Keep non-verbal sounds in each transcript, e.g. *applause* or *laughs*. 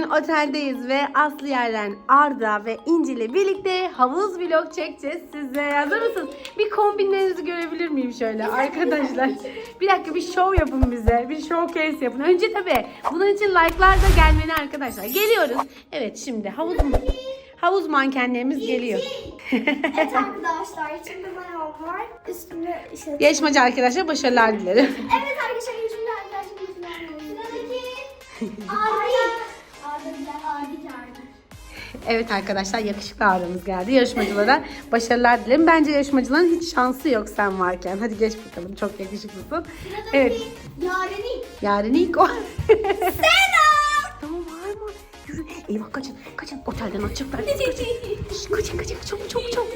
Bugün oteldeyiz ve Aslı Yaren, Arda ve İnci ile birlikte havuz vlog çekeceğiz size. Hazır mısınız? Bir kombinlerinizi görebilir miyim şöyle arkadaşlar? Bir dakika bir show yapın bize. Bir showcase yapın. Önce tabii bunun için like'lar da gelmeli arkadaşlar. Geliyoruz. Evet şimdi havuz havuz mankenlerimiz geliyor. Evet *laughs* arkadaşlar içimde bayağı var. Üstümde işte. Yarışmacı arkadaşlar başarılar dilerim. Evet arkadaşlar içimde arkadaşlar. Sıradaki. Arda *laughs* Evet arkadaşlar yakışıklı ağrımız geldi. Yarışmacılara başarılar dilerim. Bence yarışmacıların hiç şansı yok sen varken. Hadi geç bakalım çok yakışıklısın. Evet. Yaren'i. Yarın ilk o. *laughs* Tamam var mı? Yürü. Eyvah kaçın. Kaçın. Otelden açacaklar. Kaçın. Şş, Kaçın kaçın. Çabuk çabuk çabuk.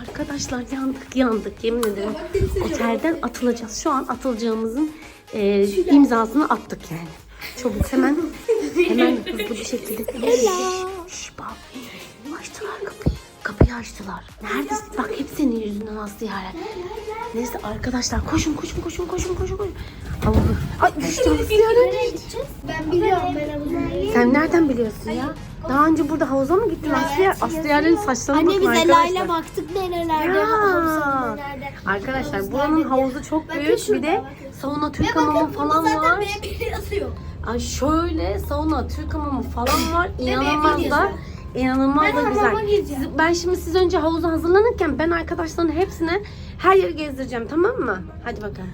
Arkadaşlar yandık yandık yemin ederim. Otelden atılacağız. Şu an atılacağımızın e, imzasını attık yani. Çabuk hemen hemen hızlı bir şekilde. Şş, bak. Açtılar kapıyı. Kapıyı açtılar. Neredesin? Bak hep senin yüzünden Aslı Yaren. Neyse arkadaşlar koşun koşun koşun koşun koşun koşun. Havuzu. Ay düştü Aslı düştü. Ben biliyorum ben havuzunu. Sen nereden biliyorsun ya? Daha önce burada havuza mı gittin Aslı Yaren? Aslı Yaren'in saçlarına Anne bakın biz arkadaşlar. Ela'yla baktık nerelerde, Ya. havuzlar nerede. Arkadaşlar buranın havuzu çok büyük. Bir de. Sauna Türk Ve hamamı bakın falan zaten var. B1 yazıyor. Ay şöyle sauna Türk hamamı falan var. İnanılmaz da inanılmaz Ben da hamama güzel. gireceğim. Siz- ben şimdi siz önce havuza hazırlanırken ben arkadaşların hepsine her yeri gezdireceğim tamam mı? Hadi bakalım.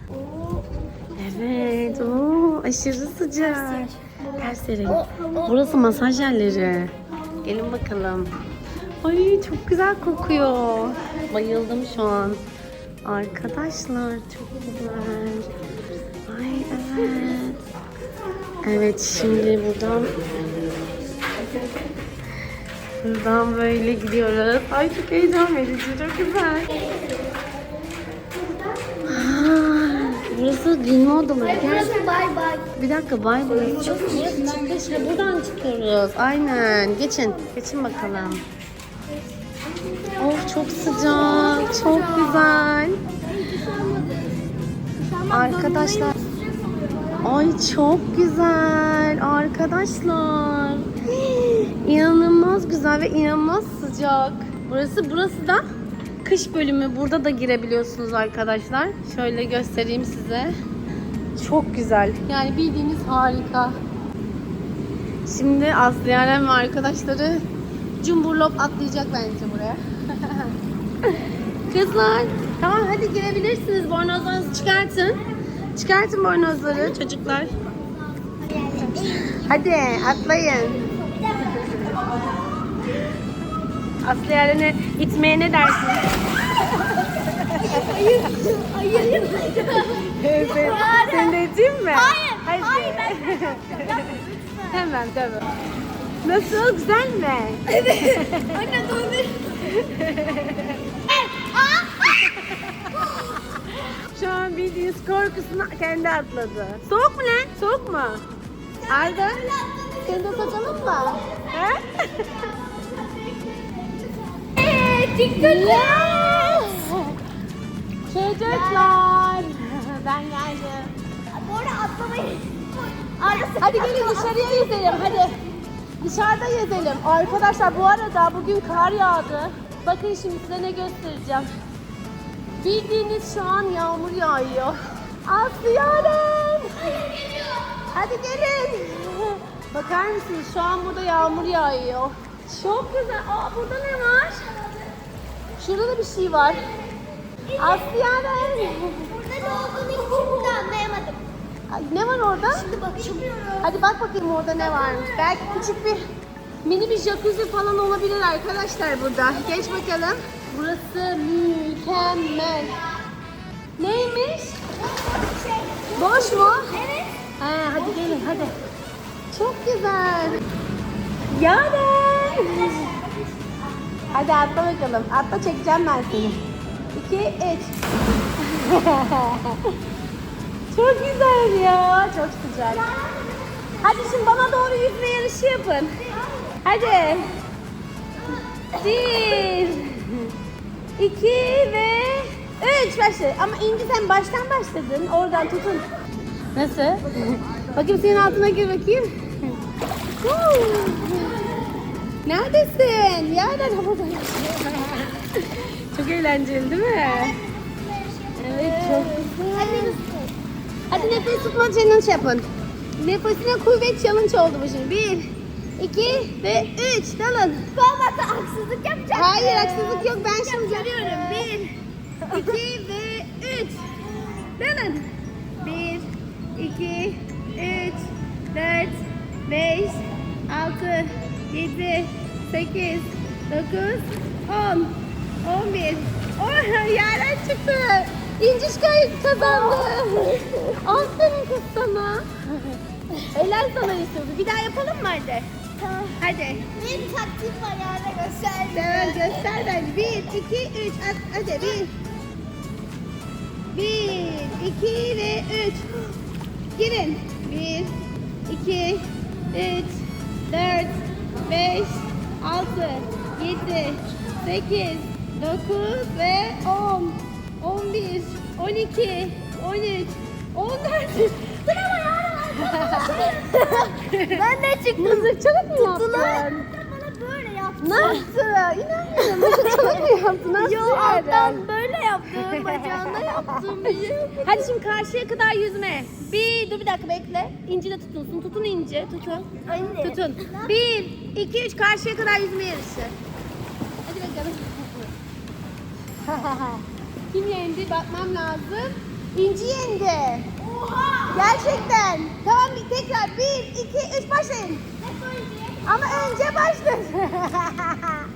Evet. Oo, aşırı sıcak. Ters. Burası masaj yerleri. Gelin bakalım. Ay çok güzel kokuyor. Bayıldım şu an. Arkadaşlar çok güzel. Evet. Şimdi buradan buradan böyle gidiyoruz. Ay çok heyecan verici, çok güzel. Burası giyinme odaları. Burası bay bay. Bir dakika bay burası çok burası çıkış buradan çıkıyoruz. Aynen. Geçin. Geçin bakalım. Of çok sıcak. Çok güzel. Arkadaşlar. Ay çok güzel. Arkadaşlar. *gasps* İnanılmaz güzel ve inanılmaz sıcak. Burası burası da kış bölümü. Burada da girebiliyorsunuz arkadaşlar. Şöyle göstereyim size. Çok güzel. Yani bildiğiniz harika. Şimdi Aslı Yaren ve arkadaşları cumburlop atlayacak bence buraya. *laughs* Kızlar tamam hadi girebilirsiniz. Bornozlarınızı çıkartın. Çıkartın bornozları çocuklar. Hadi atlayın. Aslı Yaren'i itmeye ne dersiniz? Hayır. Hayır. Evet. Seni de iteyim mi? Hayır. Hadi. Hayır ben *laughs* Hemen tabii. Nasıl? Güzel mi? Anne dur. Şu an bildiğiniz korkusunu kendi atladı. Soğuk mu lan? Soğuk mu? Arda? Seni de saçalım mı? He? *laughs* TikTok'lar. Çocuklar. *laughs* Ben geldim. Bu arada atlamayı. *laughs* Arası. Hadi gelin dışarıya yüzelim hadi. Dışarıda yüzelim. Arkadaşlar bu arada bugün kar yağdı. Bakın şimdi size ne göstereceğim. Bildiğiniz şu an yağmur yağıyor. Aslı Yaren. Hadi gelin. Bakar mısınız şu an burada yağmur yağıyor. Çok güzel. Aa burada ne var? Şurada da bir şey var. Aslı Yaren. Burada ne olduğunu hiç şimdi anlayamadım. Ay, Ne var orada? Şimdi bakıyorum. Hadi bak bakayım orada ne varmış. Belki küçük bir mini bir jacuzzi falan olabilir arkadaşlar burada. Geç bakalım. Burası mükemmel. Neymiş? Boş mu? Evet. Ha, hadi gelin hadi. Çok güzel. Yaren. Hadi atla bakalım. Atla çekeceğim ben seni. İki, üç. *laughs* Çok güzel ya. Çok sıcak. Hadi şimdi bana doğru yüzme yarışı yapın. Hadi. Bir. İki ve üç başla. Ama İnci sen baştan başladın. Oradan tutun. Nasıl? *laughs* bakayım senin altına gir bakayım. Neredesin? Yerden havadayım. *laughs* çok eğlenceli değil mi? Evet çok güzel. Hadi nefes tutma challenge yapın. Nefesine kuvvet challenge oldu bu şimdi. Bir, iki ve üç. Dalın. Babası haksızlık yapacak. Hayır haksızlık yok. Ben şimdi görüyorum. Bir, iki ve üç. Dalın. Bir, iki, üç, dört, beş, altı, yedi, sekiz, dokuz, on, on bir. Oh, yerden çıktı. İnciş kazandı. Aferin kız sana. Helal sana Yusuf. Bir daha yapalım mı hadi? Tamam. Hadi. Bir taktik var yani gösterdi. Tamam göster bence. Bir, iki, üç. At, hadi bir. Bir, iki ve üç. Girin. Bir, iki, üç, dört, beş, altı, yedi, sekiz, dokuz ve on. On bir, on iki, on üç, on dört. *laughs* Ya. Ben de çıktım. Mızıkçılık mı yaptın? Bana böyle yaptı. Ne yaptı? İnanmıyorum. Mızıkçılık mı yaptı? Nasıl Yo alttan böyle yaptım. Bacağında yaptım. Hadi şimdi karşıya kadar yüzme. Bir, dur bir dakika bekle. İnci de tutunsun. Tutun İnci. Tutun. Anne. Tutun. Bir, iki, üç karşıya kadar yüzme yarışı. Hadi bakalım. Kim yendi? Bakmam lazım. İnci yendi. Gerçekten. Tamam bir tekrar. Bir, iki, üç başlayın. Ama önce başlayın. *laughs*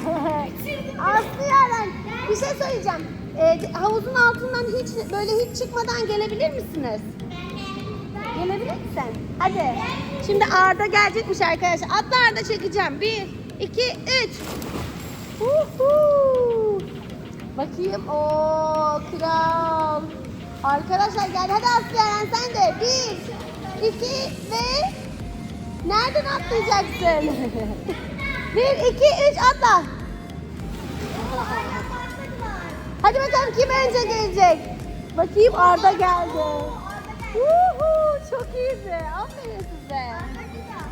*laughs* Aslı Yaren bir şey söyleyeceğim. Ee, havuzun altından hiç böyle hiç çıkmadan gelebilir misiniz? Gelebilir misin? Hadi. Şimdi Arda gelecekmiş arkadaşlar. Atla Arda çekeceğim. Bir, iki, üç. Uhu. Bakayım. Oo kral. Arkadaşlar gel hadi Aslı Yaren sen de. Bir, iki ve nereden atlayacaksın? *laughs* bir, iki, üç atla. Hadi bakalım kim önce gelecek? Bakayım Arda geldi. Uhu, çok iyiydi. Aferin size.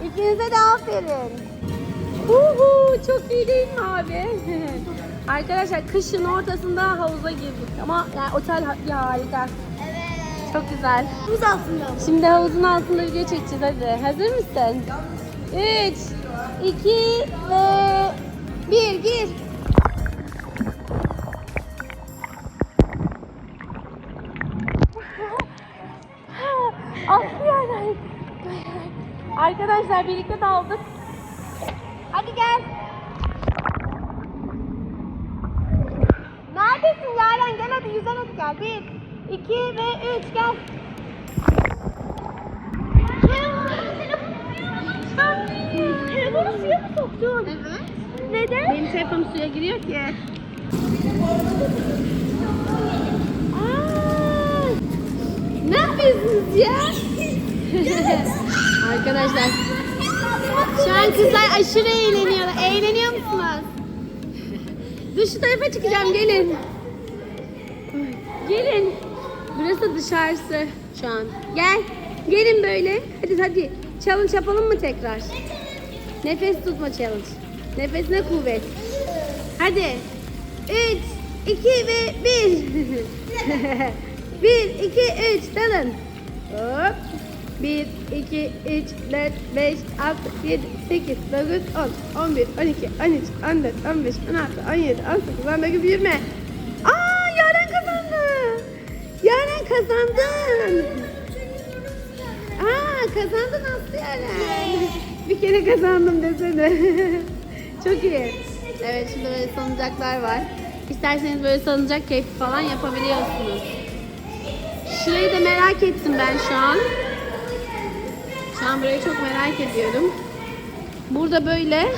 İkinize de aferin. Uhu, çok iyi değil mi abi? *laughs* Arkadaşlar kışın ortasında havuza girdik ama yani otel ha- ya harika. Evet. Çok güzel. Buz altında. Şimdi havuzun altında video çekeceğiz hadi. Hazır mısın? 3, 2 ve 1 gir. *laughs* Aslı yerden. Arkadaşlar birlikte daldık. Hadi gel. Neredesin Yaren? Gel hadi 1, 2 ve 3 gel. Telefonu suya mı soktun? Evet. Neden? Benim telefonum suya giriyor ki. Aa, ne yapıyorsunuz ya? *laughs* Arkadaşlar şu an kızlar aşırı eğleniyorlar. Eğleniyor musunuz? *laughs* Dur şu tarafa çıkacağım gelin. Gelin. Burası dışarısı şu an. Gel. Gelin böyle. Hadi hadi. Challenge yapalım mı tekrar? Nefes tutma challenge. Nefesine kuvvet. Hadi. 3, 2 ve 1. 1, 2, 3. Dalın. Hop. 1, 2, 3, 4, 5, 6, 7, 8, 9, 10, 11, 12, 13, 14, 15, 16, 17, 18, 19, 20. kazandın. Aa kazandın Aslı Yaren. Bir kere kazandım desene. *laughs* Çok iyi. Evet şimdi böyle salıncaklar var. İsterseniz böyle salıncak keyfi falan yapabiliyorsunuz. Şurayı da merak ettim ben şu an. Şu an burayı çok merak ediyorum. Burada böyle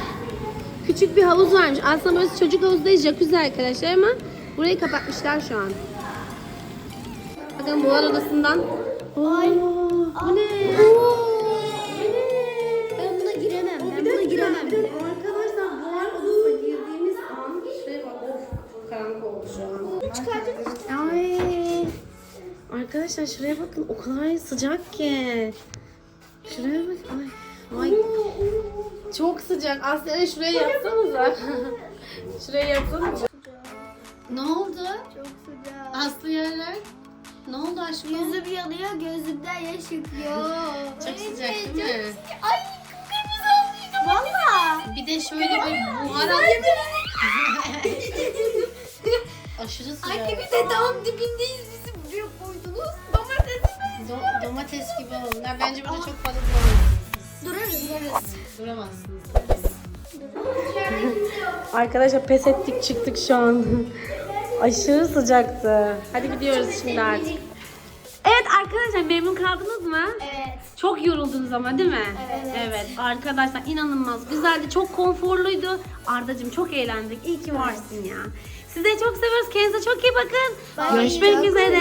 küçük bir havuz varmış. Aslında burası çocuk havuzu değil, jacuzzi arkadaşlar ama burayı kapatmışlar şu an. Bakın buhar odasından. Ay. Bu ne? Ben buna giremem. Ben buna giremem. Arkadaşlar buhar odasına girdiğimiz an şuraya bak of çok karanlık oldu şu an. Çıkardın Ay. Arkadaşlar şuraya bakın o kadar sıcak ki. Şuraya bak. Ay. Ay. Çok sıcak. Aslen şuraya yapsanıza. *laughs* şuraya yapsanıza. Ne oldu? Çok sıcak. Aslı yerler. Ne oldu aşkım? Yüzüm yanıyor, gözümden yaş akıyor. *laughs* Çok sıcak değil mi? Ay kıpkırmızı olmuşum. Valla. Bir de şöyle bir buhar al. Aşırı sıcak. Anne bir de tam dibindeyiz bizi buraya koydunuz. Domates. Do- domates gibi oldular. Bence burada çok fazla duramazsınız. Durarız durarız. Duramazsınız. Arkadaşlar pes ettik çıktık şu an. Aşırı sıcaktı. Hadi gidiyoruz şimdi artık. Evet arkadaşlar memnun kaldınız mı? Evet. Çok yoruldunuz ama değil mi? Evet. Evet arkadaşlar inanılmaz güzeldi. Çok konforluydu. Ardacığım çok eğlendik. İyi ki varsın ya. Size çok seviyoruz. Kendinize çok iyi bakın. Bye. Görüşmek üzere.